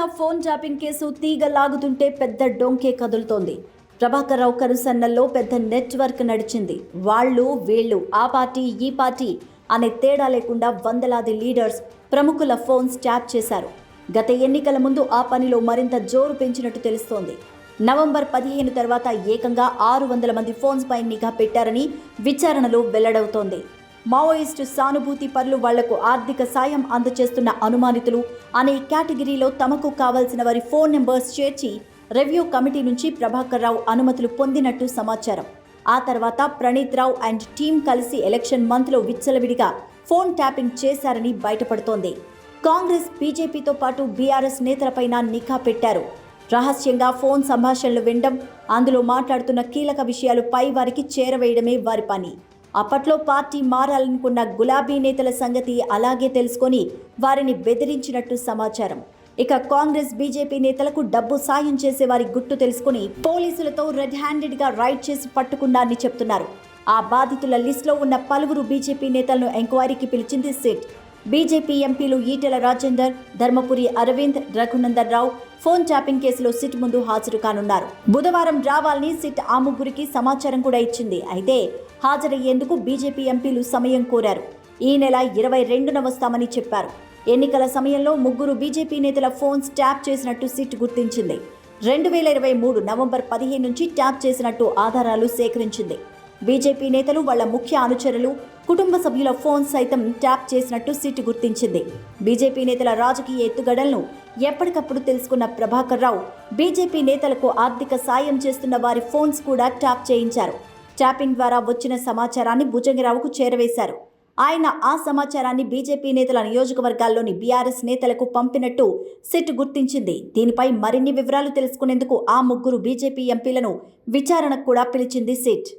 Telangana phone జాపింగ్ case తీగ లాగుతుంటే పెద్ద డొంకే కదులుతోంది. ప్రభాకర్ రావు కరుసన్నల్లో పెద్ద నెట్వర్క్ నడిచింది. వాళ్ళు వీళ్ళు ఆ పార్టీ ఈ పార్టీ అనే తేడా లేకుండా వందలాది లీడర్స్ ప్రముఖుల ఫోన్స్ ట్యాప్ చేశారు. గత ఎన్నికల ముందు ఆ పనిలో మరింత జోరు పెంచినట్టు తెలుస్తోంది. నవంబర్ పదిహేను తర్వాత ఏకంగా ఆరు వందల మంది ఫోన్స్ పై నిఘా పెట్టారని విచారణలో వెల్లడవుతోంది. మావోయిస్టు సానుభూతి పరులు వాళ్ళకు ఆర్థిక సాయం అందజేస్తున్న అనుమానితులు అనే కేటగిరీలో తమకు కావాల్సిన వారి ఫోన్ నెంబర్స్ చేర్చి రెవ్యూ కమిటీ నుంచి ప్రభాకర్ రావు అనుమతులు పొందినట్టు సమాచారం. ఆ తర్వాత ప్రణీత్ రావు అండ్ టీం కలిసి ఎలక్షన్ మంత్లో విచ్చలవిడిగా ఫోన్ ట్యాపింగ్ చేశారని బయటపడుతోంది. కాంగ్రెస్ బీజేపీతో పాటు బీఆర్ఎస్ నేతలపైన నిఘా పెట్టారు. రహస్యంగా ఫోన్ సంభాషణలు వినడం అందులో మాట్లాడుతున్న కీలక విషయాలు పై వారికి చేరవేయడమే వారి పని. అప్పట్లో పార్టీ మారాలనుకున్న గులాబీ నేతల సంగతి అలాగే తెలుసుకొని వారిని బెదిరించినట్టు సమాచారం. ఇక కాంగ్రెస్ బీజేపీ నేతలకు డబ్బు సాయం చేసే వారి గుట్టు తెలుసుకుని పోలీసులతో రెడ్ హ్యాండెడ్గా రైడ్ చేసి పట్టుకున్నారని చెప్తున్నారు. ఆ బాధితుల లిస్టులో ఉన్న పలువురు బీజేపీ నేతలను ఎంక్వైరీకి పిలిచింది సిట్. బీజేపీ ఎంపీలు ఈటెల రాజేందర్ ధర్మపురి అరవింద్ రఘునందన్ రావు ఫోన్ ట్యాపింగ్ కేసులో సిట్ ముందు హాజరు కానున్నారు. బుధవారం రావాలని సిట్ ఆ ముగ్గురికి సమాచారం కూడా ఇచ్చింది. అయితే హాజరయ్యేందుకు బీజేపీ ఎంపీలు సమయం కోరారు. ఈ నెల ఇరవై రెండున వస్తామని చెప్పారు. ఎన్నికల సమయంలో ముగ్గురు బీజేపీ నేతల ఫోన్స్ ట్యాప్ చేసినట్టు సిట్ గుర్తించింది. రెండు వేల ఇరవై మూడు నవంబర్ పదిహేను నుంచి ట్యాప్ చేసినట్టు ఆధారాలు సేకరించింది. బీజేపీ నేతలు వాళ్ళ ముఖ్య అనుచరులు కుటుంబ సభ్యుల ఫోన్ సైతం ట్యాప్ చేసినట్టు సిట్ గుర్తించింది. బీజేపీ నేతల రాజకీయ ఎత్తుగడలను ఎప్పటికప్పుడు తెలుసుకున్న ప్రభాకర్ రావు బీజేపీ నేతలకు ఆర్థిక సాయం చేస్తున్న వారి ఫోన్స్ కూడా ట్యాప్ చేయించారు. ట్యాపింగ్ ద్వారా వచ్చిన సమాచారాన్ని భుజంగరావుకు చేరవేశారు. ఆయన ఆ సమాచారాన్ని బీజేపీ నేతల నియోజకవర్గాల్లోని బీఆర్ఎస్ నేతలకు పంపినట్టు సిట్ గుర్తించింది. దీనిపై మరిన్ని వివరాలు తెలుసుకునేందుకు ఆ ముగ్గురు బీజేపీ ఎంపీలను విచారణకు కూడా పిలిచింది సిట్.